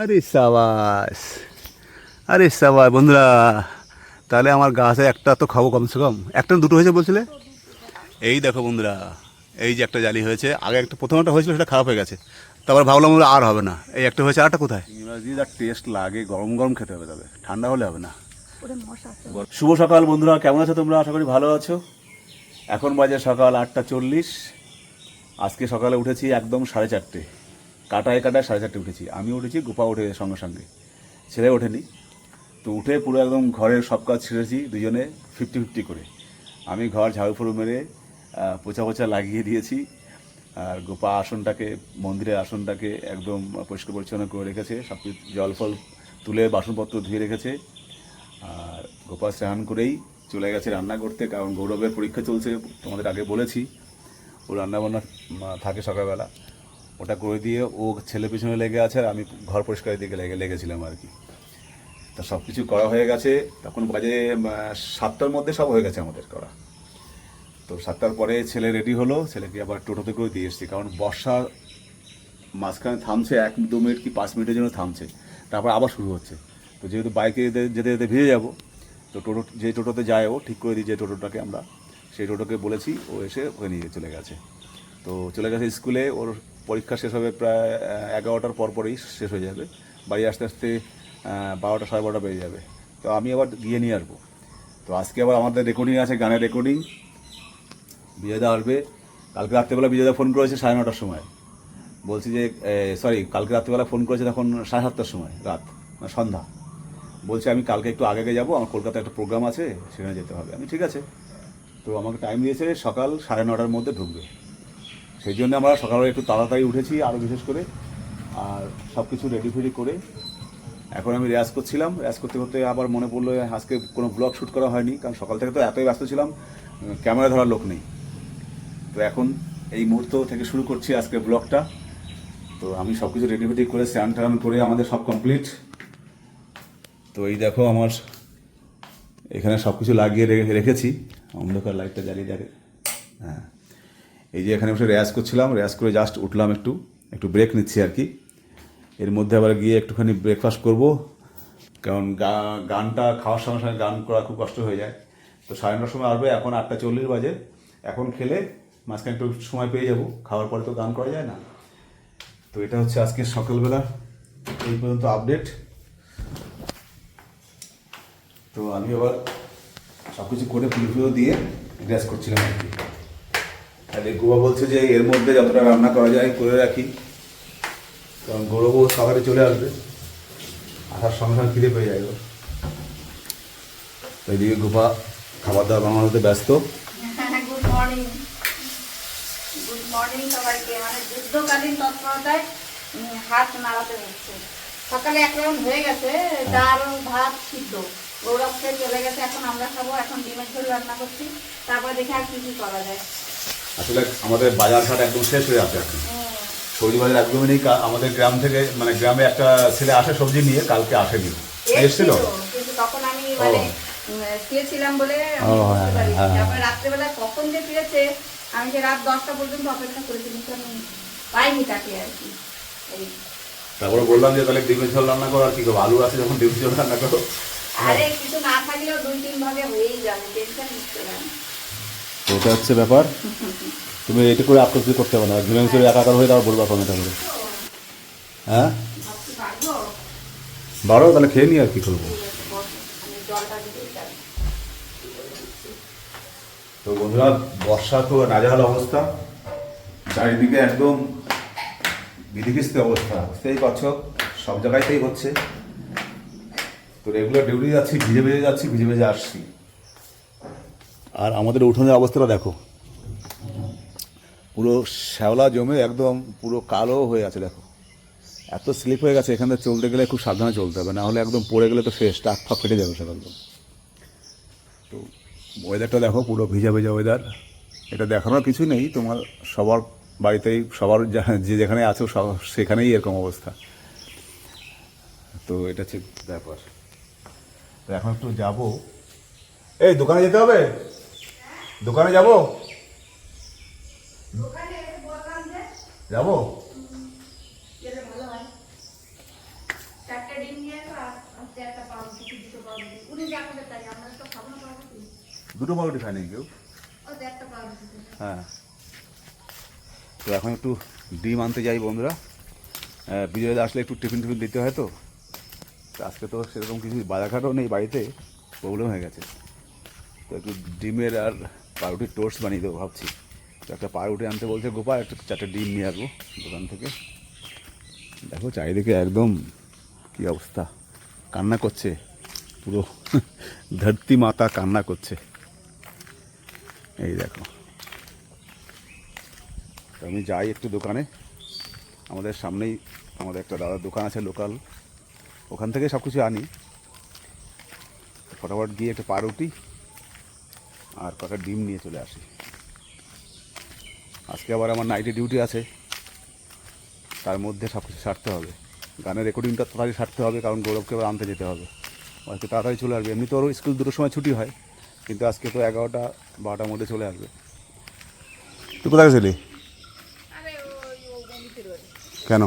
আরে সাবাস। আরে সাবাস বন্ধুরা তাহলে আমার গাছে একটা তো খাব কমসে কম। একটা না দুটো হয়েছে বলছিলে? এই দেখো বন্ধুরা এই যে একটা জালি হয়েছে। আগে একটা প্রথম একটা হয়েছিল সেটা খারাপ হয়ে গেছে। তারপর ভাবলাম আর হবে না। এই একটা হয়েছে আরটা কোথায়? দিয়ে যা টেস্ট লাগে গরম গরম খেতে হবে তবে ঠান্ডা হলে হবে না। ওরে মশা আছে। শুভ সকাল বন্ধুরা কেমন আছো তোমরা? আশা করি ভালো আছো। এখন বাজে সকাল আটটা চল্লিশ। আজকে সকালে উঠেছি একদম সাড়ে চারটে। কাটায় কাটায় সাড়ে চারটে উঠেছি। আমি উঠেছি গোপা উঠে সঙ্গে সঙ্গে। ছেলে ওঠেনি। তো উঠে পুরো একদম ঘরের সব কাজ ছেড়েছি দুজনে ফিফটি ফিফটি করে। আমি ঘর ঝাড়ু ফুড়ু মেরে পোছা পোছা লাগিয়ে দিয়েছি। আর গোপা আসনটাকে, মন্দিরের আসনটাকে একদম পরিষ্কার পরিচ্ছন্ন করে রেখেছে। সব কিছু জল ফল তুলে বাসনপত্র ধুয়ে রেখেছে। আর গোপা স্নান করেই চলে গেছে রান্না করতে, কারণ গৌরবের পরীক্ষা চলছে, তোমাদের আগে বলেছি। ও রান্নাবান্না থাকে সকালবেলা। ওটা করে দিয়ে ও ছেলে পিছনে লেগে আছে আর আমি ঘর পরিষ্কারের দিকে লেগে, লেগেছিলাম আর কি। তা সব কিছু করা হয়ে গেছে। তখন বাজে সাতটার মধ্যে সব হয়ে গেছে আমাদের করা। তো সাতটার পরে ছেলে রেডি হলো। ছেলেকে আবার টোটোতে করে দিয়ে এসেছি। কারণ বর্ষা মাঝখানে থামছে, এক দু মিনিট কি পাঁচ মিনিটের জন্য থামছে। তারপর আবার শুরু হচ্ছে। তো যেহেতু বাইকে যেতে যেতে ভিজে যাব, তো টোটো, যে টোটোতে যায় ও, ঠিক করে দিই যে টোটোটাকে আমরা। সেই টোটোকে বলেছি, ও এসে ওকে নিয়ে চলে গেছে। তো চলে গেছে স্কুলে। ওর পরীক্ষা শেষ হবে প্রায় এগারোটার পর পরেই শেষ হয়ে যাবে। বাড়ি আসতে আসতে বারোটা সাড়ে বারোটা বেজে যাবে। তো আমি আবার গিয়ে নিয়ে আসব। তো আজকে আবার আমাদের রেকর্ডিং আছে, গানের রেকর্ডিং বিজয়দা আসবে। কালকে রাত্রেবেলা বিজয়দা ফোন করেছে সাড়ে নটার সময়। বলছি যে সরি কালকে রাত্রেবেলা ফোন করেছে তখন সাড়ে সাতটার সময়, রাত সন্ধ্যা। বলছে আমি কালকে একটু আগে আগে যাব, আমার কলকাতায় একটা প্রোগ্রাম আছে, সেখানে যেতে হবে। আমি ঠিক আছে। তো আমাকে টাইম দিয়েছে সকাল সাড়ে নটার মধ্যে ঢুকবে। সেই জন্য আমরা সকালে একটু তাড়াতাড়ি উঠেছি আরও বিশেষ করে, আর সব কিছু রেডি ফেডি করে। এখন আমি রেয়াজ করছিলাম। রেয়াজ করতে করতে আবার মনে পড়ল আজকে কোনো ব্লগ শ্যুট করা হয়নি, কারণ সকাল থেকে তো এতই ব্যস্ত ছিলাম ক্যামেরা ধরার লোক নেই। তো এখন এই মুহূর্ত থেকে শুরু করছি আজকে ব্লগটা তো আমি সব কিছু রেডি ফেডি করে, স্নান টান করে আমাদের সব কমপ্লিট তো এই দেখো আমার, এখানে সব কিছু লাগিয়ে রেখেছি। অন্ধকার লাইটটা জ্বালিয়ে দেখে হ্যাঁ। এই যে এখানে বসে রেয়াজ করছিলাম, রেয়াজ করে জাস্ট উঠলাম একটু একটু ব্রেক নিচ্ছি আর কি। এর মধ্যে আবার গিয়ে একটুখানি ব্রেকফাস্ট করব, কারণ গানটা খাওয়ার সঙ্গে সঙ্গে গান করা খুব কষ্ট হয়ে যায়। তো সাড়ে নটার সময় আসবে, এখন আটটা চল্লিশ বাজে। এখন খেলে মাঝখানে একটু সময় পেয়ে যাব, খাওয়ার পরে তো গান করা যায় না। তো এটা হচ্ছে আজকে সকালবেলা, এই পর্যন্ত আপডেট তো আমি আবার সব কিছু করে পুজো দিয়ে গ্যাস করছিলাম আর কি। আর এই গোয়া বলছে যে এর মধ্যে যতটা রান্না করা যায় করে রাখি। কারণ গৌরবও সকালে চলে আসবে আসার সঙ্গে সঙ্গে খিদে পেয়ে যায় তো এইদিকে গোপা খাবার দাবার বানানোতে ব্যস্ত। গুড মর্নিং গুড মর্নিং সবাইকে। মানে যুদ্ধকালীন তৎপরতায় হাত নাড়াতে হচ্ছে। সকালে এক হয়ে গেছে ডাল ভাত সিদ্ধ। গৌরব চলে গেছে এখন আমরা খাব এখন ডিমের ঝোল রান্না করছি। তারপরে দেখে আর কি কি করা যায়। আসলে আমাদের বাজার ঘাট একদম শেষ হয়ে আছে এখন। সবজি বাজার একদমই নেই আমাদের গ্রাম থেকে মানে গ্রামে একটা ছেলে আসে সবজি নিয়ে কালকে আসেনি। এসেছিল তখন আমি মানে শুয়েছিলাম বলে হ্যাঁ। হ্যাঁ, হ্যাঁ। তারপরে রাত্রেবেলা কখন যে ফিরেছে আমি যে রাত দশটা পর্যন্ত অপেক্ষা করেছি কিন্তু আমি পাইনি তাকে আর কি। তারপরে বললাম যে তাহলে ডিমের ঝোল রান্না করো আর কি করব? আলু আছে যখন ডিমের ঝোল রান্না করো। আরে কিছু না থাকলেও দুই তিন ভাগে হয়েই যাবে টেনশন নিচ্ছে না। এটা হচ্ছে ব্যাপার। তুমি এটা করে আপত্তি করতে পারো, না ঘুরে ঘুরে একাকার হয়ে তারপর বলবা কোনো করে হ্যাঁ? বারো, তাহলে খেয়ে নি আর কি করব? তো বন্ধুরা, বর্ষা তো নাজেহাল অবস্থা। চারিদিকে একদম বিধিকিস্ত অবস্থা। বুঝতেই পারছ, সব জায়গাতেই হচ্ছে। তো রেগুলার ডিউটি যাচ্ছি, ভিজে ভিজে যাচ্ছি, ভিজে ভিজে আসছি। আর আমাদের উঠোনের অবস্থাটা দেখো। পুরো শ্যাওলা জমে একদম পুরো কালো হয়ে আছে, দেখো। এত স্লিপ হয়ে গেছে, এখানে চলতে গেলে খুব সাবধানে চলতে হবে, না হলে একদম পড়ে গেলে তো শেষ, টাক ফাক ফেটে যাবে সব একদম তো ওয়েদারটা দেখো, পুরো ভিজা ভেজা ওয়েদার এটা দেখানোর কিছুই নেই, তোমার সবার বাড়িতেই, সবার যা- যে যেখানে আছো সব- সেখানেই এরকম অবস্থা। তো এটা হচ্ছে ব্যাপার। এখন একটু যাব। এই দোকানে যেতে হবে? দোকানে যাব? যাব? দুটো পাউরুটি। উনি যা করে তাই আমরা তো খাব না পাউরুটি? দুটো পাউরুটি খায়নি কেউ। হ্যাঁ। তো এখন একটু ডিম আনতে যাই বন্ধুরা। বিজয়দা আসলে একটু টিফিন টিফিন দিতে হয় তো। তো আজকে তো সেরকম কিছু বাজারঘাটও নেই বাড়িতে প্রবলেম হয়ে গেছে। তো একটু ডিমের আর পাউরুটির টোস্ট বানিয়ে দেবো ভাবছি। তো একটা পাউরুটি আনতে বলছে, গোপাল, একটা চারটে ডিম নিয়ে আসব দোকান থেকে। দেখো, চারিদিকে একদম কি অবস্থা। কান্না করছে, পুরো ধরতি মাতা কান্না করছে। এই দেখো। আমি যাই একটু দোকানে। আমাদের সামনেই আমাদের একটা দাদার দোকান আছে লোকাল। ওখান থেকে সব কিছু আনি ফটাফট গিয়ে একটা পাউরুটি আর কটা ডিম নিয়ে চলে আসি। আজকে আবার আমার নাইটে ডিউটি আছে। তার মধ্যে সব কিছু সারতে হবে। গানের রেকর্ডিংটা তাড়াতাড়ি সারতে হবে কারণ গৌরবকে আবার আনতে যেতে হবে। আজকে তাড়াতাড়ি চলে আসবে। এমনি তো ওর স্কুল দুটোর সময় ছুটি হয় কিন্তু আজকে তো এগারোটা বারোটার মধ্যে চলে আসবে। তুই কোথায় গেছিলি? কেন?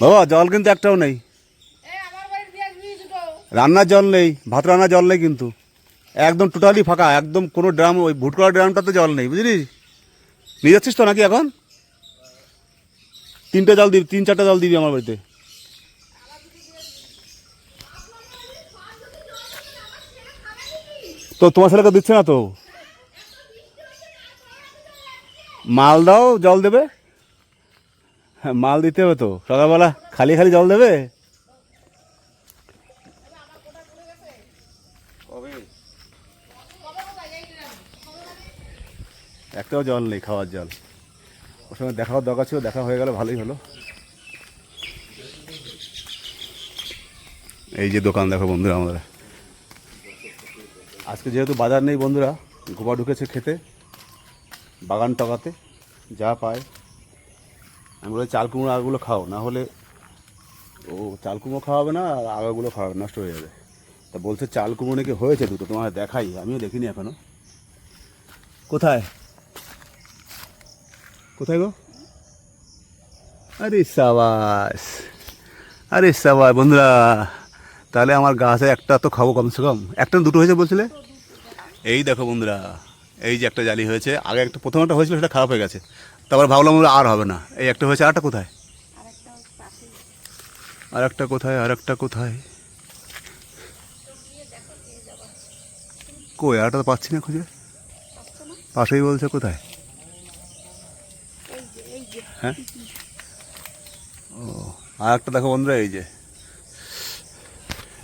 বাবা জল কিন্তু একটাও নেই এই আমার বাড়ি দিয়ে আসবি দুটো রান্নার জল নেই, ভাত রান্নার জল নেই কিন্তু। একদম টোটালি ফাঁকা, একদম কোনো ড্রাম, ওই ভুট করা ড্রামটাতে জল নেই, বুঝলি? নিয়ে যাচ্ছিস তো নাকি এখন? তিনটে জল দিবি, তিন চারটে জল দিবি আমার বাড়িতে। তো তোমার ছেলেকে দিচ্ছে না তো? মাল দাও, জল দেবে। হ্যাঁ মাল দিতে হবে তো। সকালবেলা খালি খালি জল দেবে? একটাও জল নেই, খাওয়ার জল। ওর সঙ্গে দেখাও দরকার ছিল, দেখা হয়ে গেল ভালোই হলো। এই যে দোকান দেখো বন্ধুরা আমাদের। আজকে যেহেতু বাজার নেই বন্ধুরা গোপা ঢুকেছে খেতে, বাগান টগাতে, যা পায়। আমি বলে চাল কুমড়ো আগাগুলো খাও, না হলে ও চাল কুমড়ো খাওয়াবে না, আর আগাগুলো খাওয়াবে, নষ্ট হয়ে যাবে। তা বলছে, চাল কুমড়ো নাকি হয়েছে দুটো তোমার দেখাই, আমিও দেখিনি এখনও কোথায়? কোথায় গো? আরে সাবাস। আরে সাবাস, বন্ধুরা, তাহলে আমার গাছে একটা তো খাব কমসে কম। একটা দুটো হয়েছে বলছিলে? এই দেখো বন্ধুরা, এই যে একটা জালি হয়েছে, আগে একটা প্রথম একটা হয়েছিল, সেটা খারাপ হয়ে গেছে। তারপর ভাবলাম আর হবে না। এই একটা হয়েছে, আরেকটা কোথায়? আরেকটা আর একটা কোথায় আর একটা কোথায়? কই আরটা তো পাচ্ছি না খুঁজে? পাশেই বলছে কোথায়? হ্যাঁ? ও আর একটা দেখো বন্ধুরা এই যে।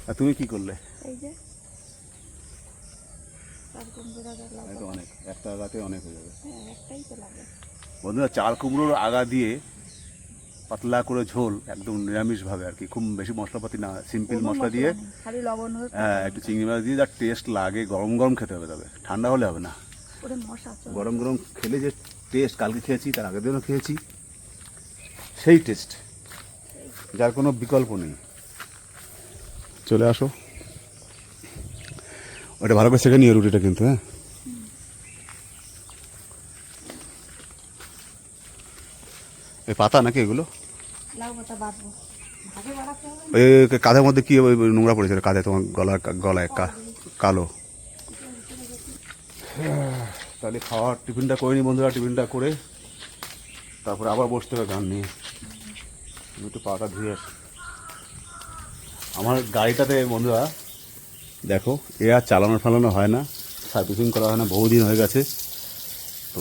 আর তুমি কি করলে? অনেক একটা আগাতে অনেক হয়ে যাবে। হ্যাঁ বন্ধুরা চাল কুমড়োর আগা দিয়ে পাতলা করে ঝোল একদম নিরামিষভাবে আর কি খুব বেশি মশলাপাতি না সিম্পল মশলা দিয়ে। হ্যাঁ একটু চিংড়ি মাছ দিয়ে যা টেস্ট লাগে গরম গরম খেতে হবে তবে। ঠান্ডা হলে হবে না। গরম গরম খেলে যে টেস্ট কালকে খেয়েছি তার আগের দিনও খেয়েছি। সেই টেস্ট যার কোনো বিকল্প নেই। চলে আসো। ওটা ভালো করে শেখে নিও রুটিটা কিন্তু হ্যাঁ? এই পাতা নাকি এগুলো? ওই কাঁধের মধ্যে কি ওই নোংরা পড়েছিল কাঁধে তোমার গলার গলায় কা- কালো। তাহলে খাওয়ার টিফিনটা করে নি বন্ধুরা টিফিনটা করে। তারপরে আবার বসতে হবে গান নিয়ে। একটু পাটা ধুয়ে আসি। আমার গাড়িটাতে বন্ধুরা, দেখো, এ আর চালানো ফালানো হয় না, সার্ভিসিং করা হয় না, বহুদিন হয়ে গেছে। তো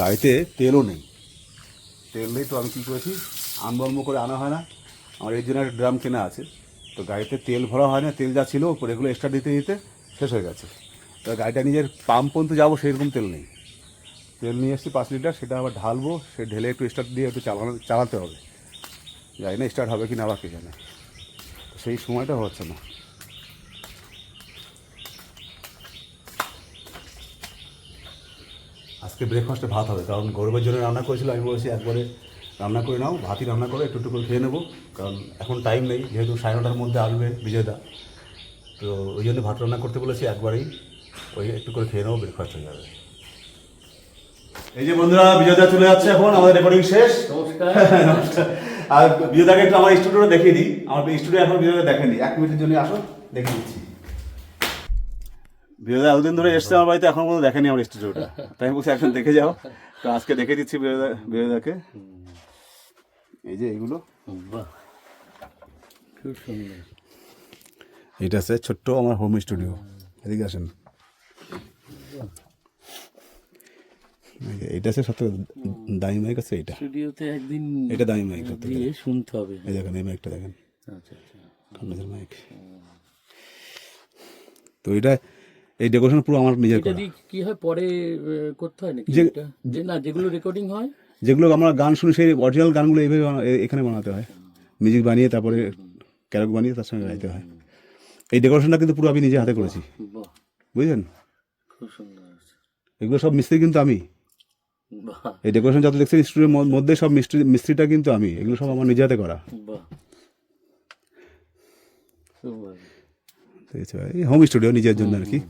গাড়িতে তেলও নেই। তেল নেই তো আমি কী করেছি? আনবর্ম করে আনা হয় না। আমার এর জন্য একটা ড্রাম কেনা আছে। তো গাড়িতে তেল ভরা হয় না, তেল যা ছিল ওপরে এগুলো এক্সট্রা দিতে দিতে শেষ হয়ে গেছে। তো গাড়িটা নিজের পাম্প পর্যন্ত যাব, সেরকম তেল নেই। তেল নিয়ে এসেছি পাঁচ লিটার সেটা আবার ঢালবো, সে ঢেলে একটু স্টার্ট দিয়ে একটু চালানো, চালাতে হবে। জানি না স্টার্ট হবে কি না আবার কে জানে। সেই সময়টা হচ্ছে না। আজকে ব্রেকফাস্টে ভাত হবে কারণ গরমের জন্য রান্না করেছিল আমি বলেছি একবারে রান্না করে নাও ভাতই রান্না করে একটু একটু করে খেয়ে নেব কারণ এখন টাইম নেই যেহেতু সাড়ে নটার মধ্যে আসবে বিজয়দা। তো ওই জন্য ভাত রান্না করতে বলেছি একবারেই ওই একটু করে খেয়ে নেব ব্রেকফাস্ট হয়ে যাবে। এই যে বন্ধুরা বিজয়দা চলে যাচ্ছে এখন আমাদের রেকর্ডিং শেষ। নমস্কার। আর বিজয়দাকে একটু আমার স্টুডিওটা দেখিয়ে দিই। আমার স্টুডিও এখন বিজয়দা দেখেনি। এক মিনিটের জন্য আসো দেখিয়ে দিচ্ছি বিজয়দা এতদিন ধরে এসছে আমার বাড়িতে এখন কোনো দেখেনি আমার স্টুডিওটা তাই আমি বলছি একজন দেখে যাও। তো আজকে দেখে দিচ্ছি বিজয়দা বিজয়দাকে এই যে এইগুলো। বাহ খুব সুন্দর। এইটা আছে ছোট্ট আমার হোম স্টুডিও এদিকে আসেন। যে আছে থেকে দামি মাইক আছে এইটা স্টুডিওতে একদিন এটা দামি মাইক সব দিয়ে শুনতে হবে। এই দেখেন এই মাইকটা দেখেন। আচ্ছা আচ্ছা। কান্নাজের মাইক। তো এটা এই ডেকোরেশন পুরো আমার নিজের এটা করা। কি হয়? পরে করতে হয় নাকি যে- এটা? যে না যেগুলো রেকর্ডিং হয়? যেগুলো আমরা গান শুনি সেই অরিজিনাল গানগুলো এইভাবে এখানে বানাতে হয়। মিউজিক বানিয়ে তারপরে ক্যারক বানিয়ে তার সঙ্গে গাইতে হয়। এই ডেকোরেশনটা কিন্তু পুরো আমি নিজে হাতে করেছি। বুঝলেন? খুব সুন্দর এগুলো সব মিস্ত্রি কিন্তু আমি। এই ডেকোরেশন যত দেখছেন স্টুডিওর মধ্যে সব মিস্ত্রি মিস্ত্রিটা কিন্তু আমি। এগুলো সব আমার নিজে হাতে করা। হোম স্টুডিও নিজের জন্য আর কি।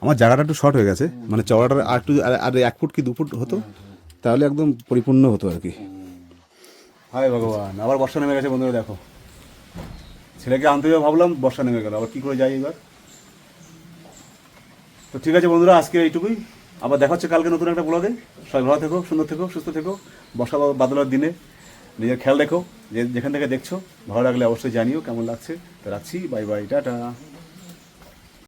আমার জায়গাটা একটু শর্ট হয়ে গেছে। মানে চওড়াটা আর একটু আর- আর এক ফুট কি দু ফুট হতো? তাহলে একদম পরিপূর্ণ হতো আর কি। হায় ভগবান আবার বর্ষা নেমে গেছে বন্ধুরা দেখো। ছেলেকে আনতে যাব ভাবলাম বর্ষা নেমে গেল। আবার কি করে যাই এবার? তো ঠিক আছে বন্ধুরা আজকে এইটুকুই। আবার দেখা হচ্ছে কালকে নতুন একটা ব্লগে সবাই ভালো থেকো, সুন্দর থেকো, সুস্থ থেকো। বর্ষা বাদলার দিনে নিজের খেয়াল রেখো, যে যেখান থেকে দেখছ। ভালো লাগলে অবশ্যই জানিও কেমন লাগছে। তো রাখছি বাই বাই টাটা।